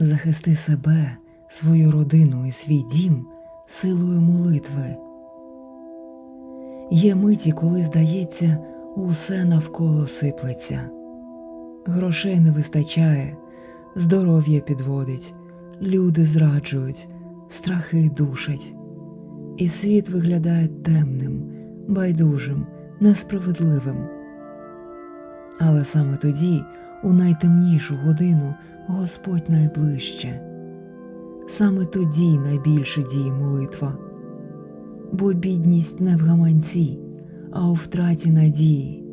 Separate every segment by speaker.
Speaker 1: Захисти себе, свою родину і свій дім силою молитви. Є миті, коли здається, усе навколо сиплеться. Грошей не вистачає, здоров'я підводить, люди зраджують, страхи душать. І світ виглядає темним, байдужим, несправедливим. Але саме тоді, у найтемнішу годину, Господь найближче. Саме тоді найбільше діє молитва, бо бідність не в гаманці, а у втраті надії.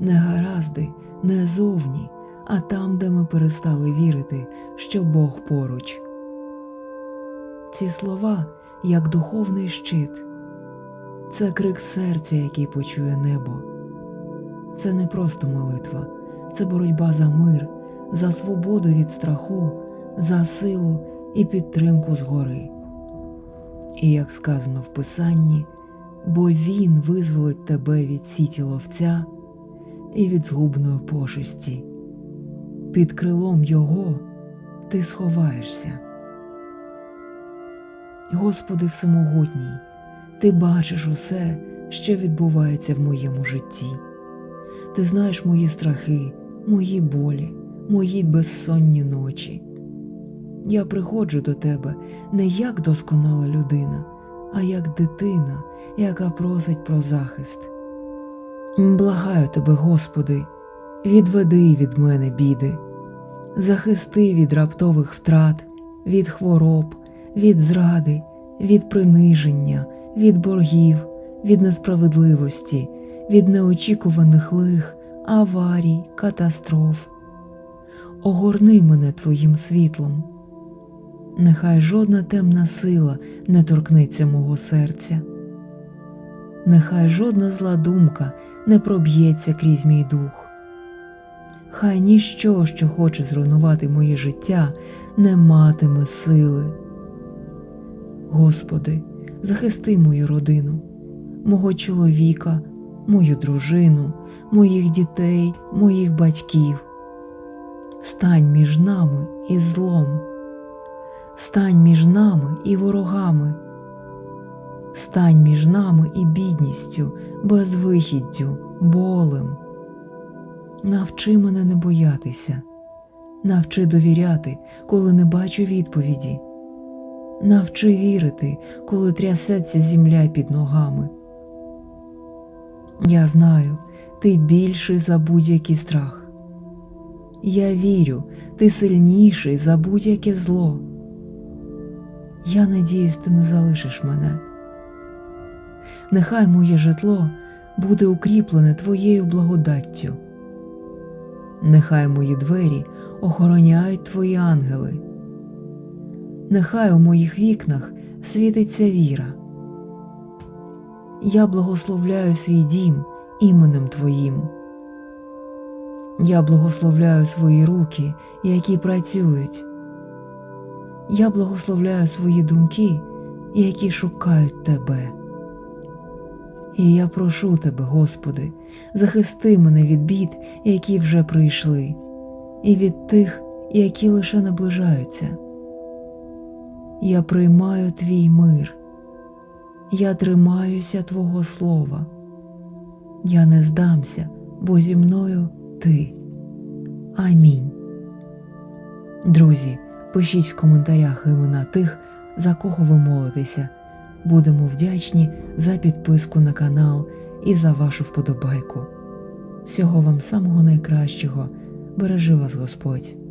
Speaker 1: Не гаразди, не зовні, а там, де ми перестали вірити, що Бог поруч. Ці слова як духовний щит, це крик серця, який почує небо. Це не просто молитва, це боротьба за мир, за свободу від страху, за силу і підтримку згори. І як сказано в Писанні, бо Він визволить тебе від сіті ловця і від згубної пошесті. Під крилом Його ти сховаєшся. Господи Всемогутній, Ти бачиш усе, що відбувається в моєму житті. Ти знаєш мої страхи, мої болі, мої безсонні ночі. Я приходжу до тебе не як досконала людина, а як дитина, яка просить про захист. Благаю тебе, Господи, відведи від мене біди, захисти від раптових втрат, від хвороб, від зради, від приниження, від боргів, від несправедливості, від неочікуваних лих, аварій, катастроф. Огорни мене Твоїм світлом. Нехай жодна темна сила не торкнеться мого серця. Нехай жодна зла думка не проб'ється крізь мій дух. Хай ніщо, що хоче зруйнувати моє життя, не матиме сили. Господи, захисти мою родину, мого чоловіка, мою дружину, моїх дітей, моїх батьків. Стань між нами і злом, стань між нами і ворогами, стань між нами і бідністю, безвихіддю, болем. Навчи мене не боятися, навчи довіряти, коли не бачу відповіді. Навчи вірити, коли трясеться земля під ногами. Я знаю, ти більший за будь-який страх. Я вірю, ти сильніший за будь-яке зло. Я надіюсь, ти не залишиш мене. Нехай моє житло буде укріплене твоєю благодаттю. Нехай мої двері охороняють твої ангели. Нехай у моїх вікнах світиться віра. Я благословляю свій дім іменем Твоїм. Я благословляю свої руки, які працюють. Я благословляю свої думки, які шукають Тебе. І я прошу Тебе, Господи, захисти мене від бід, які вже прийшли, і від тих, які лише наближаються. Я приймаю твій мир, я тримаюся Твого Слова. Я не здамся, бо зі мною ти. Амінь. Друзі, пишіть в коментарях імена тих, за кого ви молитеся. Будемо вдячні за підписку на канал і за вашу вподобайку. Всього вам самого найкращого. Бережи вас Господь!